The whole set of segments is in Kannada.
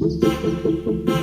Thank you.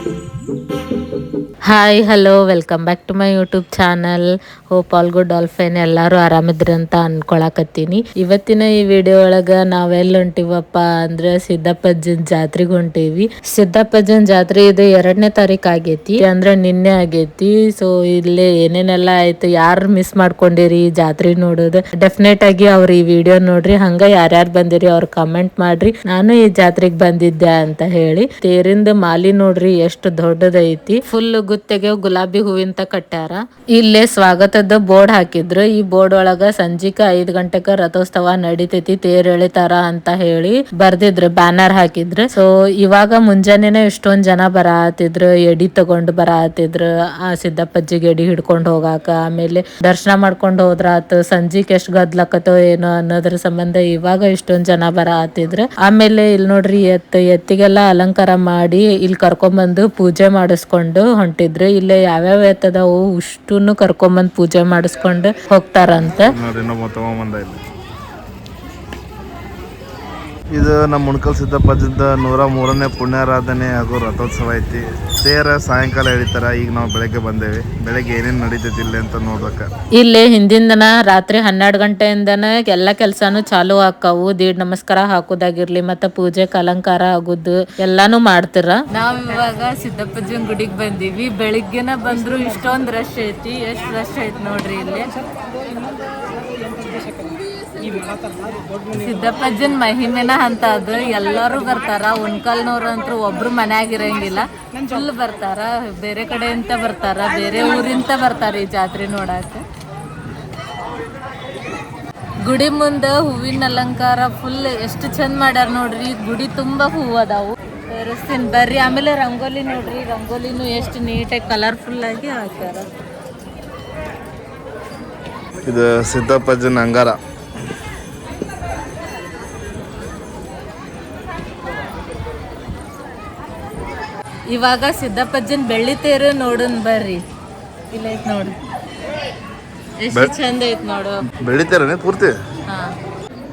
Hi hello welcome back to my YouTube channel hope all good all fine ಎಲ್ಲರೂ ಆರಾಮಿದ್ರಿ ಅಂತ ಅನ್ಕೊಳಕತ್ತೀನಿ. ಇವತ್ತಿನ ಈ ವಿಡಿಯೋ ಒಳಗ ನಾವೆಲ್ಲ ಹೊಂಟಿವಪ್ಪ ಅಂದ್ರೆ ಸಿದ್ದಪ್ಪಜ್ಜನ್ ಜಾತ್ರೆಗೆ ಹೊಂಟೀವಿ ಸಿದ್ದಪ್ಪಜ್ಜನ್ ಜಾತ್ರೆ ಇದು ಎರಡನೇ ತಾರೀಕು ಆಗೈತಿ. ಅಂದ್ರೆ ನಿನ್ನೆ ಆಗೈತಿ. ಸೊ ಇಲ್ಲಿ ಏನೇನೆಲ್ಲ ಆಯ್ತು, ಯಾರು ಮಿಸ್ ಮಾಡ್ಕೊಂಡಿರಿ ಈ ಜಾತ್ರೆ ನೋಡೋದು? ಡೆಫಿನೆಟ್ ಆಗಿ ಅವ್ರ ಈ ವಿಡಿಯೋ ನೋಡ್ರಿ. ಹಂಗ ಯಾರ್ಯಾರು ಬಂದಿರಿ ಅವ್ರ ಕಮೆಂಟ್ ಮಾಡ್ರಿ. ನಾನು ಈ ಜಾತ್ರೆಗೆ ಬಂದಿದ್ದೆ ಅಂತ ಹೇಳಿ. ತೇರಿಂದ ಮಾಲಿ ನೋಡ್ರಿ, ಎಷ್ಟು ದೊಡ್ಡದೈತಿ. ಫುಲ್ ಗುತ್ತೆಗೆ ಗುಲಾಬಿ ಹೂವಿಂದ ಕಟ್ಟ್ಯಾರ ಇಲ್ಲೇ ಸ್ವಾಗತದ ಬೋರ್ಡ್ ಹಾಕಿದ್ರು. ಈ ಬೋರ್ಡ್ ಒಳಗ ಸಂಜಿಕ ಐದ್ ಗಂಟೆಕ ರಥೋತ್ಸವ ನಡಿತೈತಿ, ತೇರ್ ಎಳಿತಾರ ಅಂತ ಹೇಳಿ ಬರ್ದಿದ್ರು, ಬ್ಯಾನರ್ ಹಾಕಿದ್ರು. ಸೊ ಇವಾಗ ಮುಂಜಾನೆನೆ ಎಷ್ಟೊಂದ್ ಜನ ಬರಾತಿದ್ರು, ಎಡಿ ತಗೊಂಡ್ ಬರಾತಿದ್ರು. ಆ ಸಿದ್ದಪ್ಪಜ್ಜಿಗೆ ಎಡಿ ಹಿಡ್ಕೊಂಡ್ ಹೋಗಾಕ, ಆಮೇಲೆ ದರ್ಶನ ಮಾಡ್ಕೊಂಡ್ ಹೋದ್ರ ಆತ ಸಂಜಿಕ್ ಎಷ್ಟ್ ಗದ್ಲಕತೋ ಏನೋ ಅನ್ನೋದ್ರ ಸಂಬಂಧ ಇವಾಗ ಎಷ್ಟೊಂದ್ ಜನ ಬರಾತಿದ್ರು. ಆಮೇಲೆ ಇಲ್ಲಿ ನೋಡ್ರಿ ಎತ್, ಎತ್ತಿಗೆಲ್ಲ ಅಲಂಕಾರ ಮಾಡಿ ಇಲ್ಲಿ ಕರ್ಕೊಂಬಂದು ಪೂಜೆ ಮಾಡಿಸ್ಕೊಂಡು ಹೊಂಟಿದ್ರು ಇಲ್ಲೇ ಯಾವ್ಯಾವ ಅವು ಇಷ್ಟುನು ಕರ್ಕೊಂಬಂದ್ ಪೂಜೆ ಮಾಡಿಸ್ಕೊಂಡು ಹೋಗ್ತಾರಂತ ನೋಡಿ ಇನ್ನೊಬ್ಬ ತಗೊಂಬಂದ ಇಲ್ಲಿ ಇದು ನಮ್ಮ ಮುಣಕಲ್ ಸಿದ್ದಪ್ಪಜ್ಜದ ನೂರ ಮೂರನೇ ಪುಣ್ಯಾರಾಧನೆ ಹಾಗೂ ರಥೋತ್ಸವ ಐತಿ. ತೇರ ಸಾಯಂಕಾಲ ಎಳಿತಾರ ಈಗ ನಾವು ಬೆಳಗ್ಗೆ ಬಂದೇವಿ. ಬೆಳಗ್ಗೆ ಏನೇನು ನಡೀತೈತಿ ಇಲ್ಲಿ ಅಂತ ನೋಡ್ಬೇಕ. ಇಲ್ಲಿ ಹಿಂದಿನ ದಿನ ರಾತ್ರಿ ಹನ್ನೆರಡು ಗಂಟೆಯಿಂದನೇ ಎಲ್ಲ ಕೆಲ್ಸಾನು ಚಾಲು ಆಕಾವು ದೀಡ್ ನಮಸ್ಕಾರ ಹಾಕೋದಾಗಿರ್ಲಿ ಮತ್ತೆ ಪೂಜೆ ಅಲಂಕಾರ ಆಗುದು ಎಲ್ಲಾನು ಮಾಡ್ತಿರ. ನಾವ್ ಇವಾಗ ಸಿದ್ದಪ್ಪಜ್ಜನ ಗುಡಿಗೆ ಬಂದೀವಿ. ಬೆಳಿಗ್ಗೆನ ಬಂದ್ರು ಇಷ್ಟೊಂದ್ ರಶ್ ಐತಿ. ಎಷ್ಟ್ ರಶ್ ಐತಿ ನೋಡ್ರಿ ಇಲ್ಲಿ. ಸಿದ್ದಪ್ಪಜ್ಜನ್ ಮಹಿಮೆನ ಅಂತ ಅದು. ಎಲ್ಲರೂ ಬರ್ತಾರ. ಉಣ್ಕಲ್ನವ್ರು ಅಂತೂ ಒಬ್ರು ಮನ್ಯಾಗ ಇರಂಗಿಲ್ಲ ಫುಲ್ ಬರ್ತಾರ. ಬೇರೆ ಕಡೆಯಿಂದ ಬರ್ತಾರ. ಬೇರೆ ಊರಿಂದ ಬರ್ತಾರ ಈ ಜಾತ್ರೆ ನೋಡಾಕೆ. ಗುಡಿ ಮುಂದ ಹೂವಿನ ಅಲಂಕಾರ ಫುಲ್ ಎಷ್ಟು ಚಂದ ಮಾಡ್ಯಾರ ನೋಡ್ರಿ. ಗುಡಿ ತುಂಬಾ ಹೂವು ಅದಾವು. ತೋರಿಸ್ತೀನಿ. ಬರ್ರಿ. ಆಮೇಲೆ ರಂಗೋಲಿ ನೋಡ್ರಿ. ರಂಗೋಲಿನು ಎಷ್ಟು ನೀಟಾಗಿ ಕಲರ್ಫುಲ್ ಆಗಿ ಹಾಕ್ಯಾರ. ಇದು ಸಿದ್ದಪ್ಪಜ್ಜನ ಅಂಗಾರ. ಇವಾಗ ಸಿದ್ದಪ್ಪಜ್ಜನ್ ಬೆಳ್ಳಿ ತೇರು ನೋಡೋನ್ ಬರ್ರಿ. ಇಲ್ಲ ಐತ್ ನೋಡು. ಎಷ್ಟು ಚಂದ ಐತ್ ನೋಡು. ಬೆಳಿತಾರನೇ ಪೂರ್ತಿ? ಹಾ.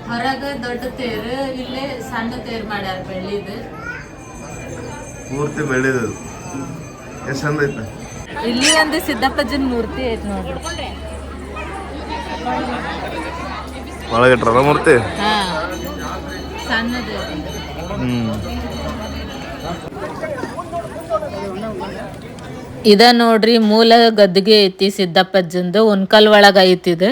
ಹೊರಗ ದೊಡ್ಡ ತೇರು ಇಲ್ಲೇ ಸಣ್ಣ ತೇರು ಮಾಡ್ಯಾರ ಬೆಳ್ಳಿದು. ಪೂರ್ತಿ ಬೆಳಿದು ಎಷ್ಟು ಚಂದ ಐತೆ ಇಲ್ಲಿ ಒಂದು ಸಿದ್ದಪ್ಪಜ್ಜನ್ ಮೂರ್ತಿ ಐತ್ ನೋಡ್ರಿ ಒಳಗಿಟ್ರಲ್ಲ ಮೂರ್ತಿ? ಹಾ. ಸಣ್ಣದು. ಐತಿ. ಇದ ನೋಡ್ರಿ ಮೂಲ ಗದ್ದಿಗೆ ಐತಿ ಸಿದ್ದಪ್ಪಜ್ಜಂದು ಉನ್ಕಲ್ ಒಳಗ ಐತಿದು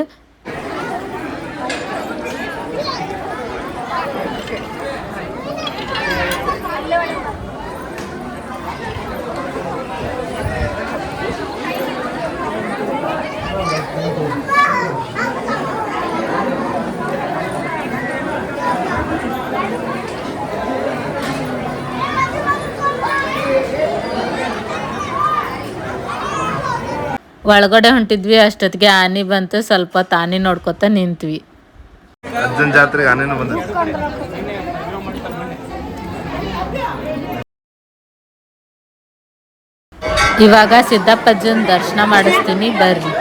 ಒಳಗಡೆ ಹೊಂಟಿದ್ವಿ ಅಷ್ಟೊತ್ತಿಗೆ ಆನಿ ಬಂತು ಸ್ವಲ್ಪ ತಾನಿ ಆನಿ ನೋಡ್ಕೊತ ನಿಂತ್ವಿ. ಅಜ್ಜನ ಜಾತ್ರೆಗೆ ಆನೇನು ಇವಾಗ ಸಿದ್ದಪ್ಪಜ್ಜನ್ ದರ್ಶನ ಮಾಡಿಸ್ತೀನಿ ಬರ್ರಿ.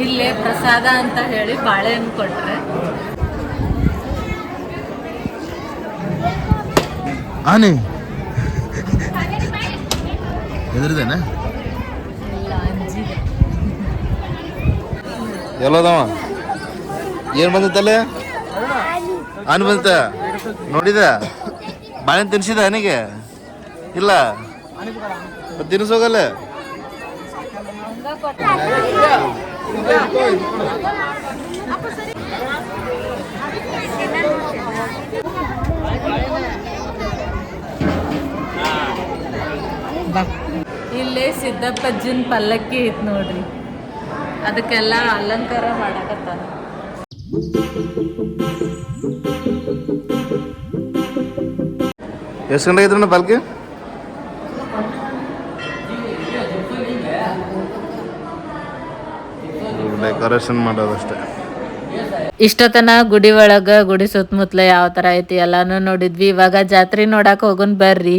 ಇಲ್ಲೇ ಪ್ರಸಾದ ಅಂತ ಹೇಳಿ ಬಾಳೆಹಣ್ಣು ಕೊಟ್ರೆ. ಆನೆ. ಎದ್ರದೇನ? ಎಲ್ಲದವ? ಏನ್ ಬಂದಿತ್ತಲ್ಲೇ? ಆನೆ ಬಂದಿತ್ತ? ನೋಡಿದ? ಬಾಳೆಹಣ್ಣು ತಿನ್ಸಿದ ಆನೆಗೆ? ಇಲ್ಲ. ತಿನ್ಸೋಗಲ್ಲ ಇಲ್ಲೇ ಸಿದ್ದಪ್ಪಜ್ಜನ ಪಲ್ಲಕ್ಕಿ ಐತ್ ನೋಡ್ರಿ. ಅದಕ್ಕೆಲ್ಲ ಅಲಂಕಾರ ಮಾಡಕತ್ತಾರ. ಎಷ್ಟು ಗಂಟೆ ಇದ್ರಣ್ಣ ಪಾಲ್ಕಿ? ಡೆಕೋರೇಷನ್ ಮಾಡೋದಷ್ಟೇ. ಇಷ್ಟತನ ಗುಡಿ ಒಳಗ ಗುಡಿ ಸುತ್ತಮುತ್ತಲ ಯಾವ ತರ ಐತಿ ಎಲ್ಲಾನು ನೋಡಿದ್ವಿ. ಇವಾಗ ಜಾತ್ರೆ ನೋಡಕ್ ಹೋಗೋನ್ ಬರ್ರಿ.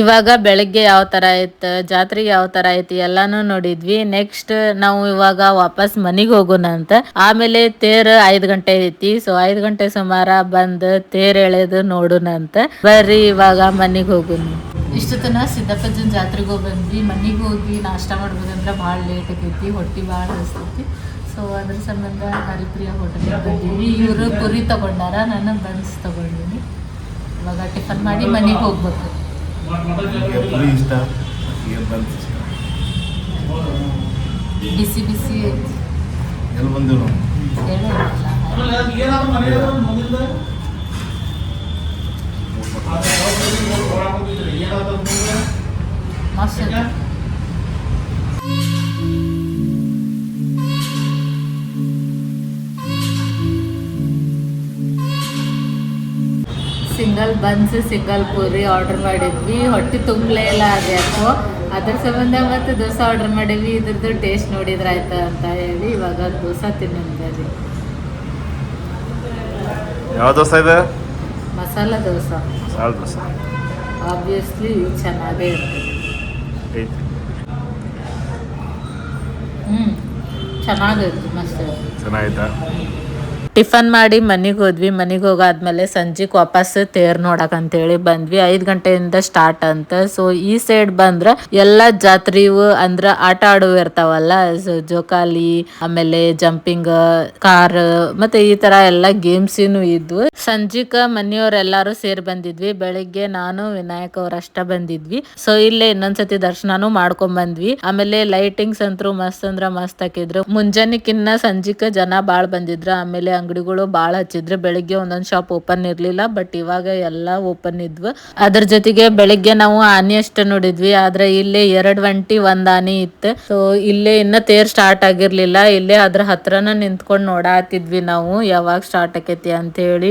ಇವಾಗ ಬೆಳಗ್ಗೆ ಯಾವ ತರ ಇತ್ತು ಜಾತ್ರೆ ಯಾವ ತರ ಐತಿ ಎಲ್ಲಾನು ನೋಡಿದ್ವಿ. ನೆಕ್ಸ್ಟ್ ನಾವು ಇವಾಗ ವಾಪಸ್ ಮನೆಗೆ ಹೋಗೋಣ ಅಂತ. ಆಮೇಲೆ ತೇರ್ ಐದ್ ಗಂಟೆ ಐತಿ. ಸೊ ಐದು ಗಂಟೆ ಸುಮಾರ ಬಂದು ತೇರ್ ಎಳೆದು ನೋಡೋಣ ಅಂತ. ಬರ್ರಿ ಇವಾಗ ಮನೆಗೆ ಹೋಗೋಣ. ಇಷ್ಟು ತನ ಸಿದ್ದಪ್ಪಜ್ಜನ ಜಾತ್ರೆಗೆ ಬಂದ್ವಿ ಮನಿಗೆ ಹೋಗಿ ನಾಷ್ಟ ಮಾಡ್ಬೇಕಂದ್ರೆ ಭಾಳ ಲೇಟ್ ಆಗೈತಿ ಹೊಟ್ಟಿ ಭಾಳ ಹಸ್ತೈತಿ. ಸೊ ಅದ್ರ ಸಂಬಂಧ ಹರಿಪ್ರಿಯ ಹೋಟೆಲ್ ಬಂದೀವಿ. ಇವರು ಪುರಿ ತಗೊಂಡಾರ, ನಾನು ಬನ್ಸ್ ತಗೊಂಡಿನಿ. ಇವಾಗ ಟಿಫನ್ ಮಾಡಿ ಮನೆಗೆ ಹೋಗ್ಬೇಕು. ಪುರಿ ಇಷ್ಟ ಬಂತು ಬಿಸಿ ಬಿಸಿ ಎಲ್ಲಿ ಬಂದಿವಿ ನಾವು single buns single puri order ಮಾಡಿದ್ವಿ. ಹೊಟ್ಟೆ ತುಂಬಲೇ ಇಲ್ಲ ಅದ್ಯಾಕೋ ಅದ್ರ ಸಂಬಂಧ ಮತ್ತೆ ದೋಸೆ ಆರ್ಡರ್ ಮಾಡಿದ್ವಿ. ಇದ್ರದ್ದು ಟೇಸ್ಟ್ ನೋಡಿದ್ರೆ ಆಯ್ತಾ ಅಂತ ಹೇಳಿ ಇವಾಗ ದೋಸೆ ತಿನ್ನೋದ್ರಿ ಯಾವ ದೋಸೆ ಇದೆ? ಮಸಾಲ ದೋಸೆ. ಮಸಾಲ ದೋಸೆ. ಆಬ್ವಿಯಸ್ಲಿ ಚೆನ್ನಾಗೇ ಇರ್ತದೆ ಹ್ಞೂ ಚೆನ್ನಾಗೈತಿ ಮಸ್ತ್. ಚೆನ್ನಾಯ್ತಾ ಟಿಫನ್ ಮಾಡಿ ಮನೆಗೆ ಹೋದ್ವಿ. ಮನೆಗೆ ಹೋಗಾದ್ಮೇಲೆ ಸಂಜೆಗೆ ವಾಪಸ್ ತೇರ್ ನೋಡಕ್ ಅಂತೇಳಿ ಬಂದ್ವಿ. ಐದು ಗಂಟೆಯಿಂದ ಸ್ಟಾರ್ಟ್ ಅಂತ. ಸೊ ಈ ಸೈಡ್ ಬಂದ್ರ ಎಲ್ಲಾ ಜಾತ್ರೆವು ಅಂದ್ರ ಆಟ ಆಡುವ ಇರ್ತಾವಲ್ಲ. ಜೋಕಾಲಿ, ಆಮೇಲೆ ಜಂಪಿಂಗ್ ಕಾರ್ ಮತ್ತೆ ಈ ತರ ಎಲ್ಲ ಗೇಮ್ಸ್ ಇದ್ವು. ಸಂಜಿಕ ಮನೆಯವ್ರೆಲ್ಲಾರು ಸೇರಿ ಬಂದಿದ್ವಿ. ಬೆಳಿಗ್ಗೆ ನಾನು, ವಿನಾಯಕ್ ಅವರಷ್ಟ ಬಂದಿದ್ವಿ. ಸೊ ಇಲ್ಲೇ ಇನ್ನೊಂದ್ಸತಿ ದರ್ಶನಾನು ಮಾಡ್ಕೊಂಡ್ ಬಂದ್ವಿ. ಆಮೇಲೆ ಲೈಟಿಂಗ್ಸ್ ಅಂತೂ ಮಸ್ತ್ ಅಂದ್ರ ಮಸ್ತ್ ಹಾಕಿದ್ರು ಮುಂಜಾನೆಕಿನ್ನ ಸಂಜಿಕ ಜನ ಬಾಳ್ ಬಂದಿದ್ರು. ಆಮೇಲೆ ಅಂಗಡಿಗಳು ಬಹಳ ಹಚ್ಚಿದ್ರು ಬೆಳಿಗ್ಗೆ ಒಂದೊಂದು ಶಾಪ್ ಓಪನ್ ಇರ್ಲಿಲ್ಲ ಬಟ್ ಇವಾಗ ಎಲ್ಲಾ ಓಪನ್ ಇದ್ವು. ಅದ್ರ ಜೊತೆಗೆ ಬೆಳಿಗ್ಗೆ ನಾವು ಆನೆ ಅಷ್ಟ ನೋಡಿದ್ವಿ, ಆದ್ರೆ ಇಲ್ಲೇ ಎರಡ್ ವಂಟಿ ಒಂದ್ ಆನೆ ಇತ್ತು. ಸೊ ಇಲ್ಲೇ ಇನ್ನ ತೇರ್ ಸ್ಟಾರ್ಟ್ ಆಗಿರ್ಲಿಲ್ಲ, ಇಲ್ಲೇ ಅದ್ರ ಹತ್ರನ ನಿಂತ್ಕೊಂಡು ನೋಡಾತಿದ್ವಿ ನಾವು, ಯಾವಾಗ ಸ್ಟಾರ್ಟ್ ಆಕೈತಿ ಅಂತ ಹೇಳಿ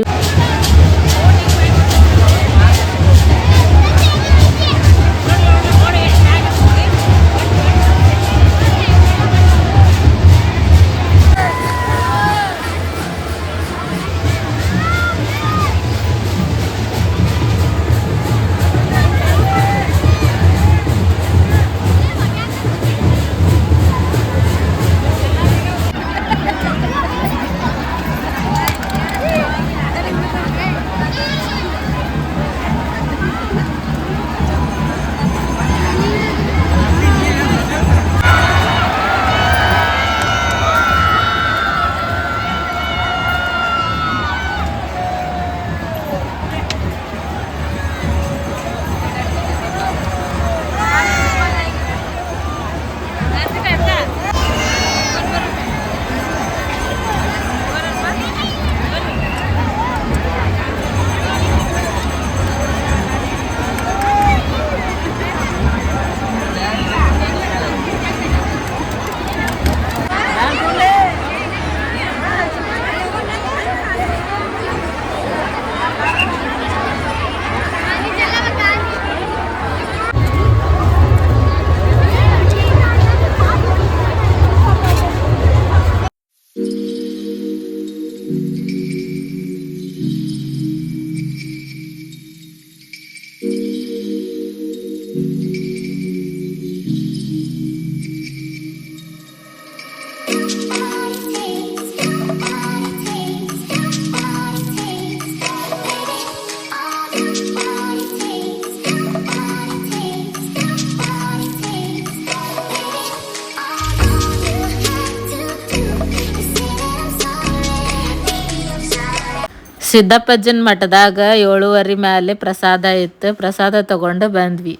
ಸಿದ್ದಪ್ಪಜ್ಜನ ಮಠದಾಗ ಏಳುವರಿ ಮ್ಯಾಲೆ ಪ್ರಸಾದ ಇತ್ತು. ಪ್ರಸಾದ ತಗೊಂಡು ಬಂದ್ವಿ.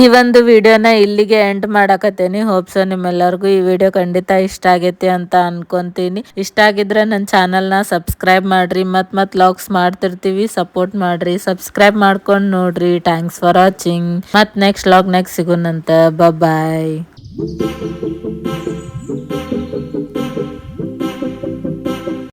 ಈ ಒಂದು ವಿಡಿಯೋನ ಇಲ್ಲಿಗೆ ಎಂಡ್ ಮಾಡಾಕತ್ತೇನಿ. ಹೋಪ್ಸೋ ನಿಮ್ಮೆಲ್ಲರಿಗೂ ಈ ವಿಡಿಯೋ ಖಂಡಿತ ಇಷ್ಟ ಆಗೈತಿ ಅಂತ ಅನ್ಕೊಂತೀನಿ. ಇಷ್ಟ ಆಗಿದ್ರೆ ನನ್ನ ಚಾನಲ್ನ ಸಬ್ಸ್ಕ್ರೈಬ್ ಮಾಡ್ರಿ. ಮತ್ ಮತ್ ಲಾಗ್ಸ್ ಮಾಡ್ತಿರ್ತೀವಿ. ಸಪೋರ್ಟ್ ಮಾಡ್ರಿ. ಸಬ್ಸ್ಕ್ರೈಬ್ ಮಾಡ್ಕೊಂಡು ನೋಡ್ರಿ. ಥ್ಯಾಂಕ್ಸ್ ಫಾರ್ ವಾಚಿಂಗ್ ಮತ್ ನೆಕ್ಸ್ಟ್ ಲಾಗ್ ನೆಕ್ಸ್ಟ್ ಸಿಗೋಣಂತ ಬಾಯ್